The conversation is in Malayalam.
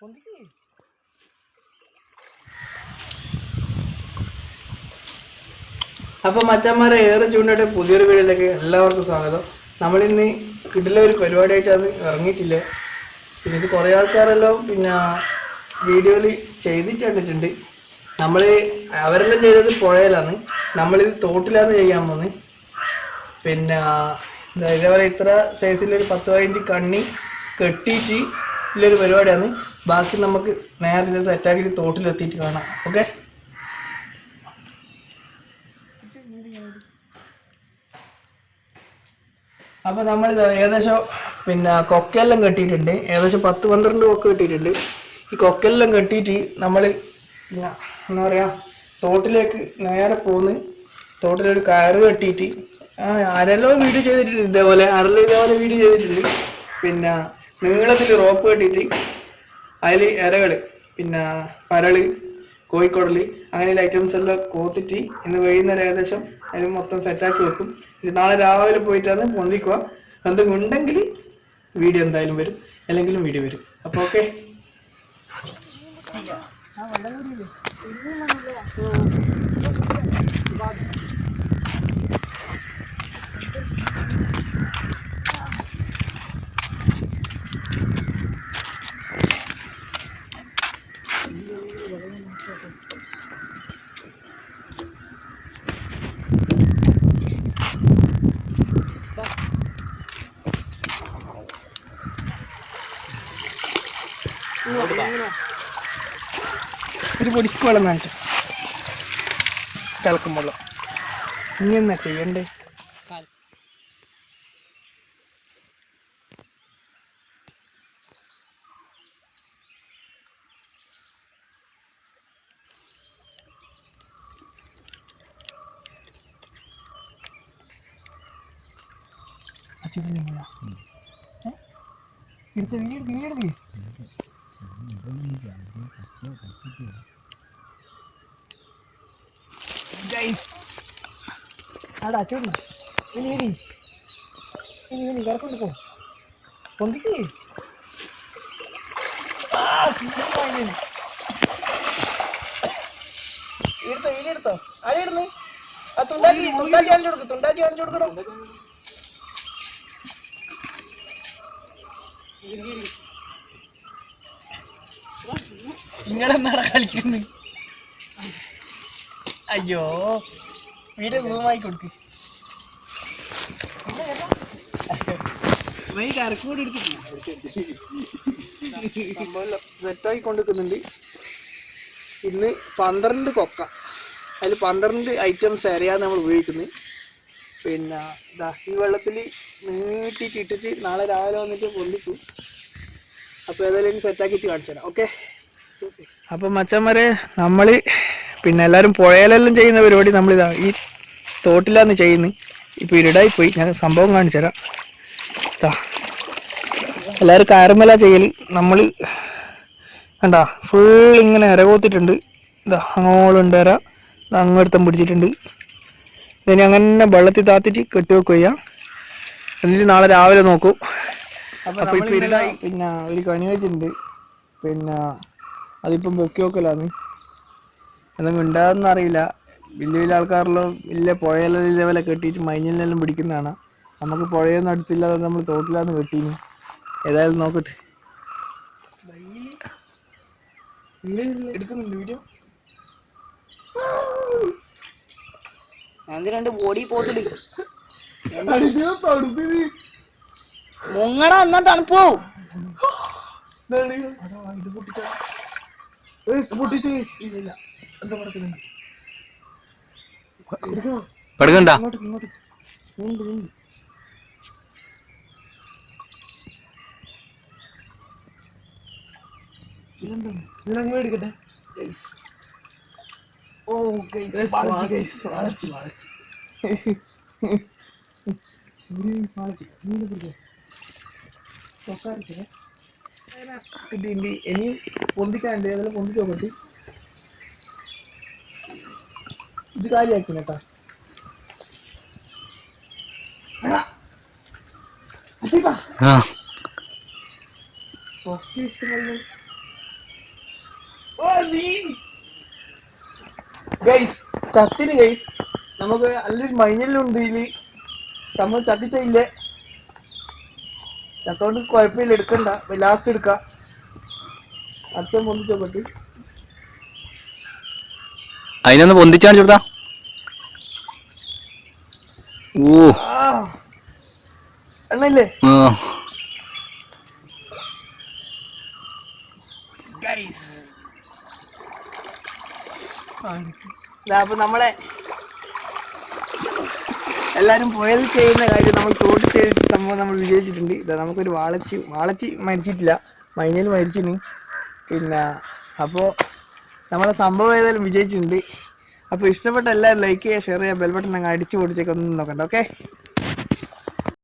പൊന്തിക്ക്. അപ്പോൾ മച്ചന്മാരെ ഏറെ ചൂണ്ടയുടെ പുതിയൊരു വീഡിയോയിലേക്ക് എല്ലാവർക്കും സ്വാഗതം. നമ്മളിന്ന് കിട്ടില്ല ഒരു പരിപാടിയായിട്ട് അത് ഇറങ്ങിയിട്ടില്ല. പിന്നെ ഇത് കുറേ ആൾക്കാരെല്ലാം പിന്നെ വീഡിയോയിൽ ചെയ്തിട്ട് കണ്ടിട്ടുണ്ട് നമ്മൾ അവരെല്ലാം ചെയ്തത് പുഴയിലാണ്. നമ്മളിത് തോട്ടിലാണ് ചെയ്യാൻ പോകുന്നത്. പിന്നെ ഇതേപോലെ ഇത്ര സൈസിലൊരു പത്ത് പതിനഞ്ച് കണ്ണി കെട്ടിയിട്ട് ഉള്ളൊരു പരിപാടിയാണ്. ബാക്കി നമുക്ക് നേരെ ഇത് സെറ്റാക്കി തോട്ടിലെത്തിയിട്ട് കാണാം. ഓക്കെ അപ്പോൾ നമ്മൾ ഏകദേശം പിന്നെ കൊക്കെല്ലാം കെട്ടിയിട്ടുണ്ട്. ഏകദേശം പത്ത് പന്ത്രണ്ട് കൊക്ക് കെട്ടിയിട്ടുണ്ട്. ഈ കൊക്കെല്ലാം കെട്ടിയിട്ട് നമ്മൾ പിന്നെ എന്താ പറയുക തോട്ടിലേക്ക് നേരെ പോന്ന് തോട്ടിലൊരു കയറ് കെട്ടിയിട്ട് ആരെല്ലോ വീഡിയോ ചെയ്തിട്ടുണ്ട് ഇതേപോലെ. ആരെല്ലാം ഇതേപോലെ വീഡിയോ ചെയ്തിട്ടുണ്ട്. പിന്നെ നീളത്തിൽ റോപ്പ് കെട്ടിയിട്ട് അതിൽ ഇരകൾ പിന്നെ പരൾ കോഴിക്കോടൽ അങ്ങനെയുള്ള ഐറ്റംസ് എല്ലാം കോത്തിട്ട് ഇന്ന് വൈകുന്നേരം ഏകദേശം അതിന് മൊത്തം സെറ്റാക്കി വെക്കും. ഇനി നാളെ രാവിലെ പോയിട്ടാണ് പൊന്തിക്കുക എന്തെങ്കിലും ഉണ്ടെങ്കിൽ വീഡിയോ എന്തായാലും വരും. അല്ലെങ്കിലും വീഡിയോ വരും. അപ്പോൾ ഓക്കെ ഒരു പൊടിക്ക് വെള്ളം കാണിച്ചു കലക്കും വെള്ളം ഇനി എന്നാ ചെയ്യണ്ടേ? എടുത്ത് വീട് വീട് ഗൈസ് ആടാ ചൂടി. ഇനി ഇനി ഇനി ഇനി കിടക്കൊണ്ട് പോ. പൊന്തിക്ക്. എടുത്തോ ഇനി എടുത്തോ അടിയിടുന്നേ ആ തുണ്ടാജി തുണ്ടാജി കാണിച്ചു കൊടുക്കും തുണ്ടാക്കി കാണിച്ചു കൊടുക്കണോ. നിങ്ങളെന്താടാ കളിക്കുന്നത് അയ്യോ വീഡിയോ സൂമായി കൊടുക്ക്. കറക്കൂടി സെറ്റാക്കി കൊണ്ടിരിക്കുന്നുണ്ട്. ഇന്ന് പന്ത്രണ്ട് കൊക്ക. അതിൽ പന്ത്രണ്ട് ഐറ്റംസ് അറിയാതെ നമ്മൾ ഉപയോഗിക്കുന്നത്. പിന്നെ ഇതാ ഈ വെള്ളത്തിൽ നീട്ടിയിട്ട് ഇട്ടിട്ട് നാളെ രാവിലെ വന്നിട്ട് പൊന്തിക്കും. അപ്പോൾ ഏതായാലും സെറ്റാക്കിയിട്ട് കാണിച്ചു തരാം ഓക്കെ അപ്പം മച്ചന്മാരെ നമ്മൾ പിന്നെ എല്ലാരും പുഴയിലെല്ലാം ചെയ്യുന്ന പരിപാടി നമ്മളിതാ ഈ തോട്ടിലാണ് ചെയ്യുന്നത് ഇപ്പോൾ ഇരുടായി പോയി ഞാൻ സംഭവം കാണിച്ചു തരാം. ദാ. എല്ലാവരും കയറുമല ചെയ്യൽ നമ്മൾ കണ്ടാ ഫുൾ ഇങ്ങനെ ഇരകോത്തിട്ടുണ്ട് ഇതാ അങ്ങോളം ഇര അങ്ങടുത്തം പിടിച്ചിട്ടുണ്ട്. ഇനി അങ്ങനെ വെള്ളത്തിൽ താത്തിട്ട് കെട്ടി വെക്കുക ചെയ്യാം. എന്നിട്ട് നാളെ രാവിലെ നോക്കും. അപ്പോൾ ഇപ്പോൾ ഇരുടായി. പിന്നെ ഒരു കണി വെച്ചിട്ടുണ്ട് പിന്നെ അതിപ്പം പൊക്കി വെക്കലാണ് എന്തെങ്കിലും ഉണ്ടാകുന്ന അറിയില്ല. വലിയ വലിയ ആൾക്കാരെല്ലാം വലിയ പുഴയെല്ലാം ഇതേപോലെ കെട്ടിയിട്ട് മഞ്ഞളിനെല്ലാം പിടിക്കുന്നതാണ്. നമുക്ക് പുഴയൊന്നും അടുത്തില്ലാതെ നമ്മൾ തോട്ടിലാന്ന് കെട്ടീന്. ഏതായാലും നോക്കട്ടെ. എടുക്കുന്നുണ്ട് വീഡിയോ ബോഡി പോസിൽ എന്നാ തണുപ്പ്. എടുക്കണ്ട എടുക്കട്ടെ ഓ ഗൈസ് വളച്ച് വളച്ച് വളച്ച് ഇതിന്റെ ഇനിയും പൊന്തിക്കാണ്ട് അതെല്ലാം പൊന്തിച്ച് നോക്കട്ടെ ഇത് കേട്ടാ ഗൈസ് ചത്തിന് ഗൈസ് നമുക്ക് നല്ലൊരു മൈനലുണ്ട് ഇതിൽ. നമ്മൾ ചത്തിട്ടില്ലേ ചത്തോണ്ട് കുഴപ്പമില്ല എടുക്കണ്ട. ലാസ്റ്റ് എടുക്കാം. അച്ഛൻ പൊന്തിച്ചോ പറ്റി അതിനൊന്ന് പൊന്തിച്ചാൽ ചുടുത്താ ഓ ആ. എണ്ണയില്ലേ? ആ. ഗൈസ് അപ്പൊ നമ്മളെ എല്ലാരും പുഴയിൽ ചെയ്യുന്ന കാര്യം നമ്മൾ തോട്ടി ചെയ്ത സംഭവം നമ്മൾ വിജയിച്ചിട്ടുണ്ട് ഇതാ നമുക്കൊരു വാളച്ചി വാളച്ചി മരിച്ചിട്ടില്ല. മൈനൽ മരിച്ചിന്. പിന്നെ അപ്പോൾ നമ്മളെ സംഭവം ഏതായാലും വിജയിച്ചിട്ടുണ്ട് അപ്പോൾ ഇഷ്ടപ്പെട്ട എല്ലാവരും ലൈക്ക് ചെയ്യുക ഷെയർ ചെയ്യുക ബെൽബട്ടൺ അങ്ങ് അടിച്ചു പൊടിച്ചേക്കൊന്നും നോക്കണ്ട ഓക്കെ